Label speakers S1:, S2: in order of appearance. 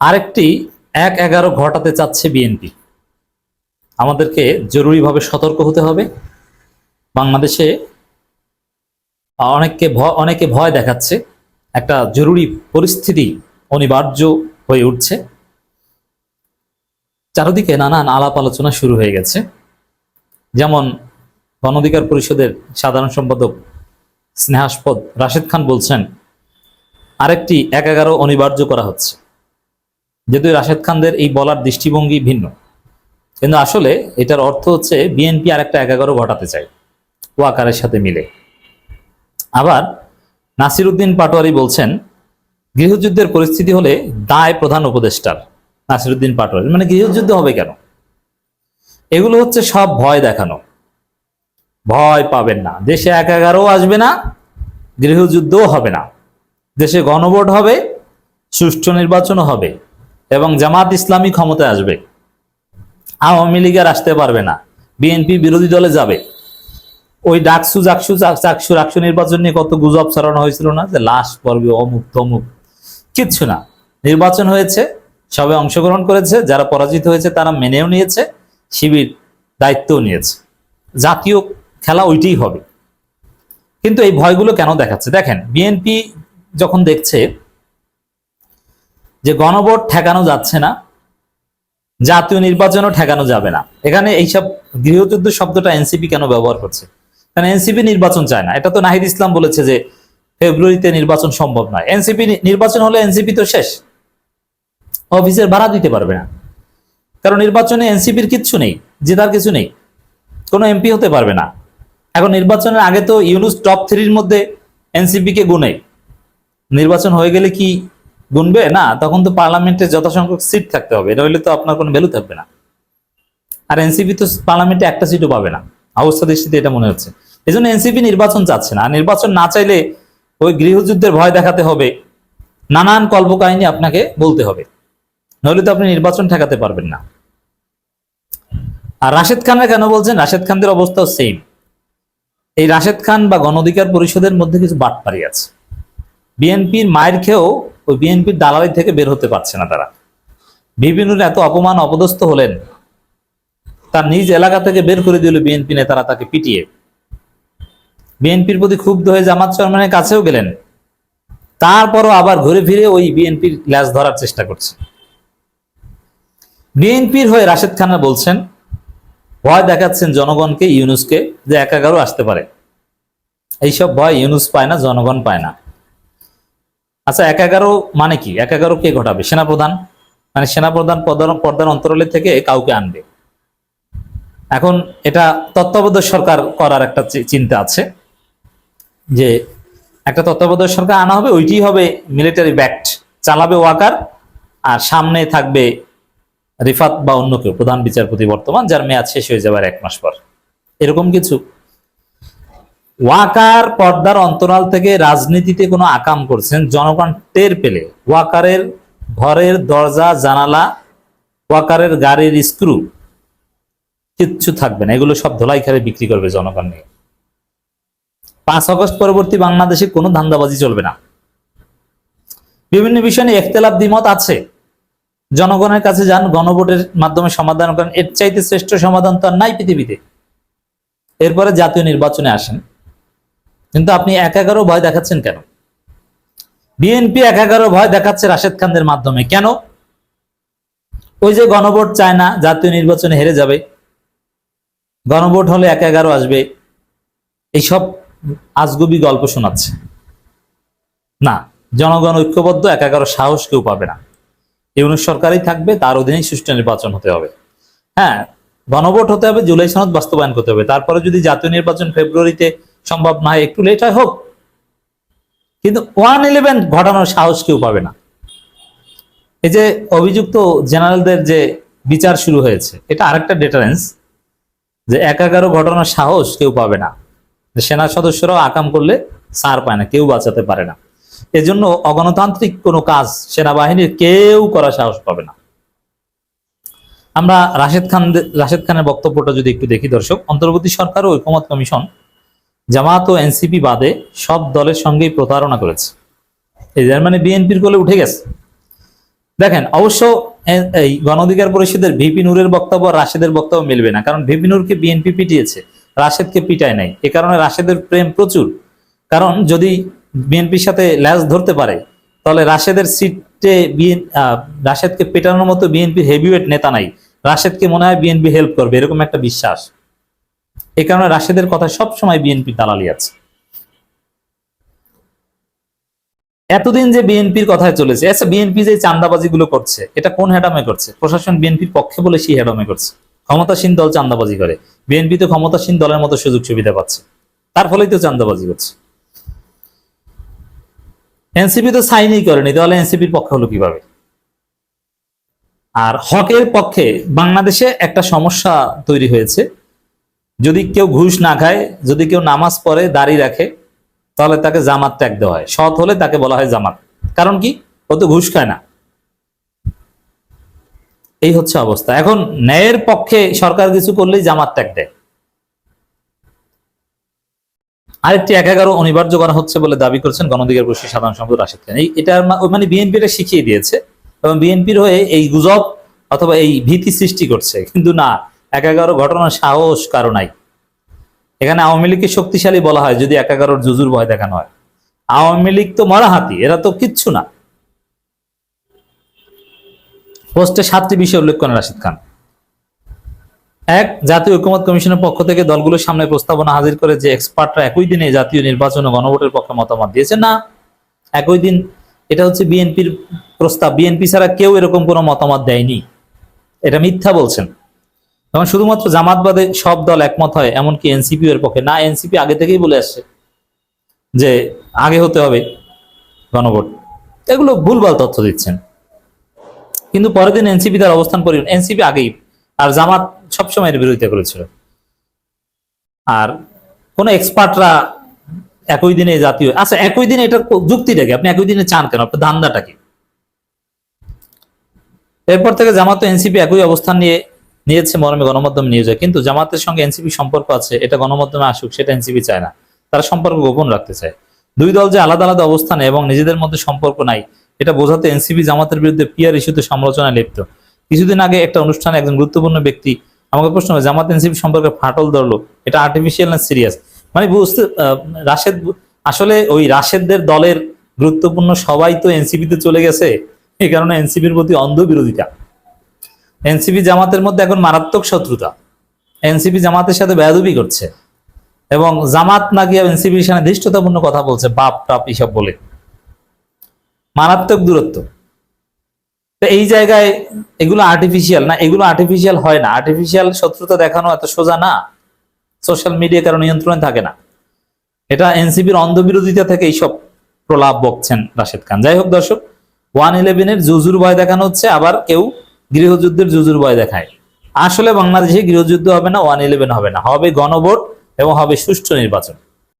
S1: আরেকটি এক এগারো ঘটাতে চাচ্ছে বিএনপি। আমাদেরকে জরুরিভাবে সতর্ক হতে হবে। বাংলাদেশে অনেককে অনেকে ভয় দেখাচ্ছে। একটা জরুরি পরিস্থিতি অনিবার্য হয়ে উঠছে। চারদিকে নানান আলাপ আলোচনা শুরু হয়ে গেছে। যেমন গণঅধিকার পরিষদের সাধারণ সম্পাদক স্নেহাস্পদ রাশেদ খান বলছেন, আরেকটি এক এগারো অনিবার্য করা হচ্ছে। যেহেতু রাশেদ খানদের এই বলার দৃষ্টিভঙ্গি ভিন্ন। কিন্তু আসলে এটার অর্থ হচ্ছে বিএনপি আর একটা এগারো ঘটাতে চায় ওয়াকারের সাথে মিলে। আবার নাসির উদ্দিন পাটোয়ারি বলছেন, গৃহযুদ্ধের পরিস্থিতি হলে দায় প্রধান উপদেষ্টার নাসির উদ্দিন পাটোয়ারি। মানে গৃহযুদ্ধ হবে কেন? এগুলো হচ্ছে সব ভয় দেখানো। ভয় পাবেন না। দেশে এক এগারো আসবে না, গৃহযুদ্ধও হবে না। দেশে গণভোট হবে, সুষ্ঠু নির্বাচনও হবে। এবং জামাত ইসলামী ক্ষমতায় আসবে। আওয়ামী লীগ আর আসতে পারবে না। বিএনপি বিরোধী দলে যাবে। ওই ডাকসু, জাকসু চাক- চাকসু, রাকসু নির্বাচন নিয়ে কত গুজব ছড়ানো হয়েছিল না? যে লাশ পর্বে অমুক তমুক। কিচ্ছু না। নির্বাচন হয়েছে সবাই অংশগ্রহণ করেছে, যারা পরাজিত হয়েছে তারা মেনেও নিয়েছে, শিবির দায়িত্বও নিয়েছে। জাতীয় খেলা ওইটাই হবে। কিন্তু এই ভয়গুলো কেন দেখাচ্ছে? দেখেন, বিএনপি যখন দেখছে যে গণভোট ঠেকানো যাচ্ছে না, জাতীয় নির্বাচনও ঠেকানো যাবে না। এখানে এইসব গৃহযুদ্ধ শব্দটা এনসিপি কেন ব্যবহার করছে? কারণ এনসিপি নির্বাচন চায় না। এটা তো নাহিদ ইসলাম বলেছে যে ফেব্রুয়ারিতে নির্বাচন সম্ভব নয়। এনসিপি নির্বাচন হলে এনসিপি তো শেষ। অফিসের ভাড়া দিতে পারবে না। কারণ নির্বাচনে এনসিপির কিচ্ছু নেই, জেতার কিছু নেই। কোনো এমপি হতে পারবে না। এখন নির্বাচনের আগে তো ইউনুস টপ থ্রির মধ্যে এনসিপি কে গুনে। নির্বাচন হয়ে গেলে কি গুনবে, না, তখন তো পার্লামেন্টে যথাসংখ্যক সিট থাকতে হবে। এটা হইলে তো আপনার কোনো ভ্যালু থাকবে না। আর এনসিপি তো পার্লামেন্টে একটা সিটও পাবে না। অবস্থা দৃষ্টিতে এটা মনে হচ্ছে। এই জন্য এনসিপি নির্বাচন চাচ্ছে না। নির্বাচন না চাইলে ওই গৃহযুদ্ধের ভয় দেখাতে হবে। নানান কল্পকাহিনী আপনাকে বলতে হবে। নইলে তো আপনি নির্বাচন ঠেকাতে পারবেন না। আর রাশেদ খানরা কেন বলছেন? রাশেদ খানদের অবস্থাও সেম এই রাশেদ খান বা গণ অধিকার পরিষদের মধ্যে কিছু বাটপারি আছে। বিএনপির মায়ের খেয়েও ওই বিএনপির দালালি থেকে বের হতে পারছে না তারা। বিভিন্ন এত অপমান, অপদস্থ হলেন, তার নিজ এলাকা থেকে বের করে দিল বিএনপি নেতারা তাকে পিটিয়ে। বিএনপির প্রতি ক্ষুব্ধ হয়ে জামাত চেয়ারম্যানের কাছেও গেলেন। তারপরও আবার ঘুরে ফিরে ওই বিএনপির ল্যাজ ধরার চেষ্টা করছে। বিএনপির হয়ে রাশেদ খানা বলছেন, ভয় দেখাচ্ছেন জনগণকে, ইউনুসকে, যে এক এগারো আসতে পারে। এইসব ভয় ইউনুস পায় না, জনগণ পায় না। আচ্ছা এক এগারো মানে কি? এক এগারো কে ঘটাবে? সেনাপ্রধান? মানে সেনাপ্রধান পর্দার অন্তরালে থেকে কাউকে আনবে। এখন এটা তত্ত্বাবধায়ক সরকার করার একটা চিন্তা আছে যে একটা তত্ত্বাবধায়ক সরকার আনা হবে, ওইটি হবে মিলিটারি ব্যাক্ট চালাবে ওয়াকার, আর সামনে থাকবে রিফাত বা অন্য কেউ, প্রধান বিচারপতি বর্তমান, যার মেয়াদ শেষ হয়ে যাবার এক মাস পর। এরকম কিছু ওয়াকার পর্দার অন্তরাল থেকে রাজনীতিতে কোনো আকাম করছেন জনগণ টের পেলে। ওয়াকারের ঘরের দরজা, জানালা, ওয়াকারের গাড়ির স্ক্রু, কিচ্ছু থাকবে না। এগুলো সব ধোলাই খেলে বিক্রি করবে জনগণ নিয়ে। পাঁচ আগস্ট পরবর্তী বাংলাদেশে কোনো ধান্দাবাজি চলবে না। বিভিন্ন বিষয় নিয়ে একতলাপ দ্বিমত আছে। জনগণের কাছে যান, গণভোটের মাধ্যমে সমাধান করেন। এর চাইতে শ্রেষ্ঠ সমাধান তো আর নাই পৃথিবীতে। এরপরে জাতীয় নির্বাচনে আসেন। কিন্তু আপনি এক এগারো ভয় দেখাচ্ছেন কেন? বিএনপি এক এগারো ভয় দেখাচ্ছে রাশেদ খানদের মাধ্যমে। কেন? ওই যে গণভোট চায় না, জাতীয় নির্বাচনে হেরে যাবে। গণভোট হলে এক এগারো আসবে। এইসব আজগুবি গল্প শোনাচ্ছে। না, জনগণ ঐক্যবদ্ধ এক এগারো সাহস কেউ পাবে না। ইউনুস সরকারই থাকবে, তার অধীনেই সুষ্ঠু নির্বাচন হতে হবে। হ্যাঁ গণভোট হতে হবে, জুলাই সনদ বাস্তবায়ন করতে হবে। তারপরে যদি জাতীয় নির্বাচন ফেব্রুয়ারিতে সম্ভব না, একটু লেট হয় হোক। কিন্তু ওয়ান ইলেভেন ঘটানোর সাহস কেউ পাবে না। এই যে অভিযুক্ত জেনারেলদের যে বিচার শুরু হয়েছে, এটা আরেকটা ডেটারেন্স যে এক এগারো ঘটানোর সাহস কেউ পাবে না। সেনা সদস্যরাও আকাম করলে সার পায় না, কেউ বাঁচাতে পারে না। এজন্য অগণতান্ত্রিক কোনো কাজ সেনাবাহিনীর কেউ করার সাহস পাবে না। আমরা রাশেদ খান রাশেদ খানের বক্তব্যটা যদি একটু দেখি দর্শক, অন্তর্বর্তী সরকার ও ঐকমত কমিশন জামাত ও এনসিপি বাদে সব দলের সঙ্গেই প্রতারণা করেছে। এই যার মানে বিএনপির কোলে উঠে গেছে। দেখেন, অবশ্য এই গণ অধিকার পরিষদের ভিপি নূরের বক্তব্য রাশেদের বক্তব্য মিলবে না, কারণ ভিপি নূরকে বিএনপি পিটিয়েছে, রাশেদকে পিটায় নাই। এ কারণে রাশেদের প্রেম প্রচুর। কারণ যদি বিএনপির সাথে ল্যাজ ধরতে পারে, তাহলে রাশেদের সিটে বিএন রাশেদকে পেটানোর মতো বিএনপির হেভিওয়েট নেতা নাই। রাশেদকে মনে হয় বিএনপি হেল্প করবে, এরকম একটা বিশ্বাস। এই কারণে রাশেদের কথা সবসময় বিএনপি দালালি আছে। এতদিন যে বিএনপির কথায় চলেছে আচ্ছা বিএনপি যে চান্দাবাজি গুলো করছে, এটা কোন হেডামে করছে? প্রশাসন বিএনপির পক্ষে বলে সেই হেডামে করছে। ক্ষমতাসীন দল চান্দাবাজি করে। বিএনপি তো ক্ষমতাসীন দলের মতো সুযোগ সুবিধা পাচ্ছে। তার ফলেই তো চান্দাবাজি করছে এনসিপি তো সাইনই করেনি, তাহলে এনসিপির পক্ষে হলো কীভাবে? আর হকের পক্ষে বাংলাদেশে একটা সমস্যা তৈরি হয়েছে। যদি কেউ ঘুষ না খায়, যদি কেউ নামাজ পড়ে, দাড়ি রাখে, তাহলে তাকে জামাত ত্যাগ দেওয়া হয়। সৎ হলে তাকে বলা হয় জামাত। কারণ কি? ও তো ঘুষ খায় না। এই হচ্ছে অবস্থা। এখন ন্যায়ের পক্ষে সরকার কিছু করলেই জামাত ত্যাগ দেয়। আরেকটি এক এগারো অনিবার্য করা হচ্ছে বলে দাবি করছেন গণধিকার পরিষদ সাধারণ সম্পাদক রাশেদ খান। এটার মানে বিএনপি এটা শিখিয়ে দিয়েছে। এবং বিএনপির হয়ে এই গুজব অথবা এই ভীতি সৃষ্টি করছে। কিন্তু না এক এগারো ঘটনার সাহস কারও নাই। এখানে আওয়ামী লীগকে শক্তিশালী বলা হয় যদি এক জুজুর ভয় দেখানো হয়। আওয়ামী লীগ তো মরা হাতি এরা তো কিচ্ছু না। পোস্টে সাতটি বিষয় উল্লেখ করেন রাশিদ খান। এক, জাতীয় ঐক্যমত কমিশনের পক্ষ থেকে দলগুলোর সামনে প্রস্তাবনা হাজির করে যে এক্সপার্টরা একই দিনে জাতীয় নির্বাচন ও গণভোটের পক্ষে মতামত দিয়েছে। না, একই দিন এটা হচ্ছে বিএনপির প্রস্তাব। বিএনপি ছাড়া কেউ এরকম কোনো মতামত দেয়নি। এটা মিথ্যা বলছেন। এবং শুধুমাত্র জামাত বাদে সব দল একমত হয়, এমনকি এনসিপি এর পক্ষে। না, এনসিপি আগে থেকেই বলে আসছে যে আগে হতে হবে গণভোট। এগুলো ভুলভাল তথ্য দিচ্ছেন। কিন্তু পরের দিন এনসিপি তার অবস্থান পরি এনসিপি আগেই আর জামাত সবসময় এর বিরোধিতা করেছিল। আর কোন এক্সপার্টরা একই দিনে জাতীয় আচ্ছা একই দিনে এটার কো- যুক্তিটা কি? আপনি একই দিনে চান কেন? আপনার ধান্দাটা কি? এরপর থেকে জামাত এনসিপি একই অবস্থান নিয়ে নিয়েছে মরমে গণমাধ্যম নিয়ে যায় কিন্তু জামাতের সঙ্গে এনসিপি সম্পর্ক আছে, এটা গণমাধ্যমে আসুক, সেটা এনসিপি চায় না। তারা সম্পর্ক গোপন রাখতে চায়। দুই দল যে আলাদা আলাদা অবস্থানে এবং নিজেদের মধ্যে সম্পর্ক নাই, এটা বোঝাতে এনসিপি জামাতের বিরুদ্ধে পিয়ার ইস্যুতে সমালোচনায় লিপ্ত। কিছুদিন আগে একটা অনুষ্ঠানে একজন গুরুত্বপূর্ণ ব্যক্তি আমাকে প্রশ্ন করে, জামাত এনসিপি সম্পর্কে ফাটল ধরলো, এটা আর্টিফিশিয়াল না সিরিয়াস মানে বুঝতে রাশেদ, আসলে ওই রাশেদদের দলের গুরুত্বপূর্ণ সবাই তো এনসিপিতে চলে গেছে, এই কারণে এনসিপির প্রতি অন্ধ বিরোধিতা এনসিপি জামাতের মধ্যে এখন মারাত্মক শত্রুতা। এনসিপি জামাতের সাথে বেয়াদবি করছে। এবং জামাত নাকি এনসিপির সামনে ধৃষ্টতাপূর্ণ কথা বলছে, বাপ, টাপ, এইসব বলে। মারাত্মক দূরত্ব। তো এই জায়গায় এগুলো আর্টিফিশিয়াল না, এগুলো আর্টিফিশিয়াল হয় না। আর্টিফিশিয়াল শত্রুতা দেখানো এত সোজা না। সোশ্যাল মিডিয়া কারও নিয়ন্ত্রণে থাকে না। এটা এনসিপির অন্ধবিরোধিতা থেকে এইসব প্রলাপ বকছেন রাশেদ খান। যাই হোক দর্শক, ওয়ান ইলেভেনের জুজুর ভয় দেখানো হচ্ছে, আবার কেউ গৃহযুদ্ধের জুজুর ভয় দেখায়। আসলে বাংলাদেশে গৃহযুদ্ধ হবে না, ওয়ান ইলেভেন হবে না। হবে গণভোট এবং হবে সুষ্ঠু নির্বাচন।